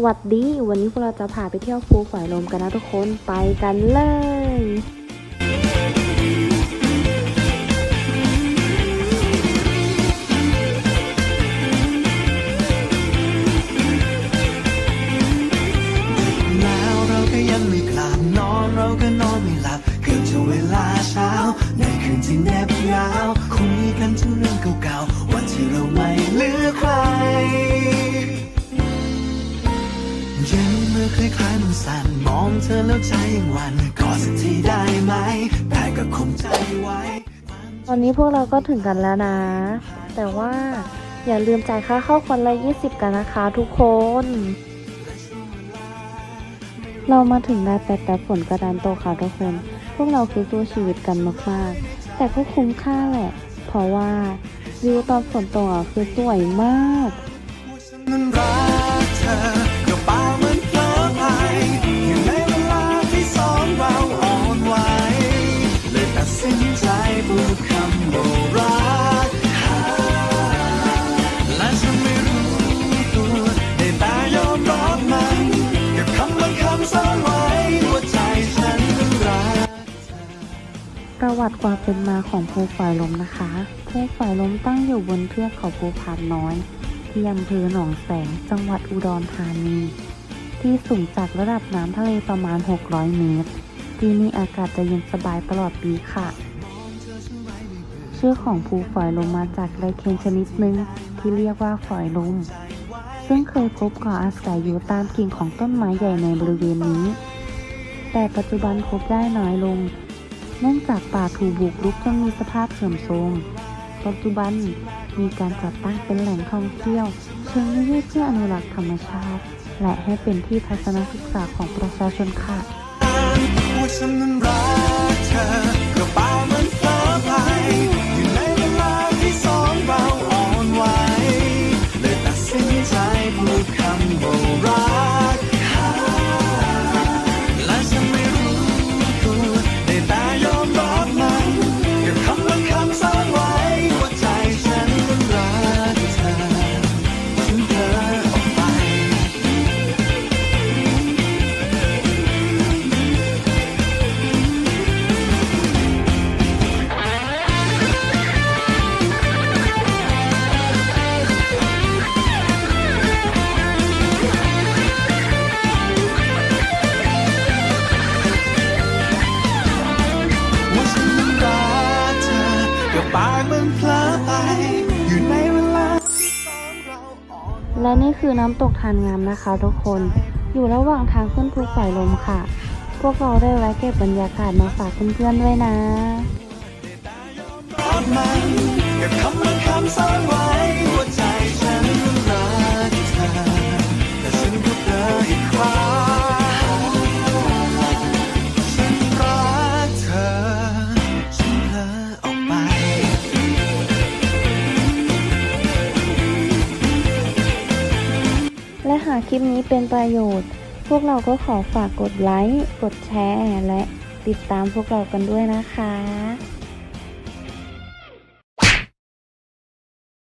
หวัดดี วันนี้พวกเราจะพาไปเที่ยวภูฝายลมกันนะทุกคนไปกันเลยแล้วเราก็ยังไม่กลับนอนเราก็นอนไม่หลับเกือบจะเวลาเช้า ในคืนที่เหน็บหนาวคุยกันถึงเรื่องเก่า สั่นมองเธอแล้วใจยังหวันกอสักทีได้ไหมแต่ก็คงใจไว้ ตอนนี้พวกเราก็ถึงกันแล้วนะ แต่ว่าอย่าลืมจ่ายค่าเข้าคนละ 20 กันนะคะทุกคน เรามาถึงได้แต่แต่ฝนกระดานโตค่ะทุกคน พวกเราคือสู้ชีวิตกันมากๆ แต่ก็คุ้มค่าแหละ เพราะว่าวิวตอนฝนตกคือสวยมาก ฉันนั้นรักเธอ ประวัติความเป็นมาของภูฝายลมนะคะภูฝายลมตั้งอยู่บนเทือกเขาภูพานน้อยที่อำเภอหนองแสง จังหวัดอุดรธานี ที่สูงจากระดับน้ำทะเลประมาณ 600 เมตร ที่นี่อากาศจะเย็นสบายตลอดปีค่ะ ชื่อของภูฝอยลมมาจากไลเคนชนิดหนึ่งที่เรียกว่าฝอยลม ซึ่งเคยพบก่ออาศัยอยู่ตามกิ่งของต้นไม้ใหญ่ในบริเวณนี้ แต่ปัจจุบันพบได้น้อยลง เนื่องจากป่าถูกบุกรุกจนมีสภาพเสื่อมโทรม ปัจจุบันมีการจัดตั้งเป็นแหล่งท่องเที่ยว เชิงนิเวศเพื่ออนุรักษ์ธรรมชาติ และให้เป็นที่ทัศนศึกษาของประชาชนค่ะ ปากมันเพลอไป อยู่ในเวลาที่สองเราอ่อนและนี่คือน้ำตกทานงามนะคะทุกคน อยู่ระหว่างทางขึ้นภูสายลมค่ะ พวกเราได้แวะเก็บบรรยากาศมาฝากเพื่อนๆด้วยนะ มันกับคำบางคำซ่อนไว้ากคลิปนี้เป็นประโยชน์ พวกเราก็ขอฝากกดไลค์ กดแชร์ และติดตามพวกเรากันด้วยนะคะ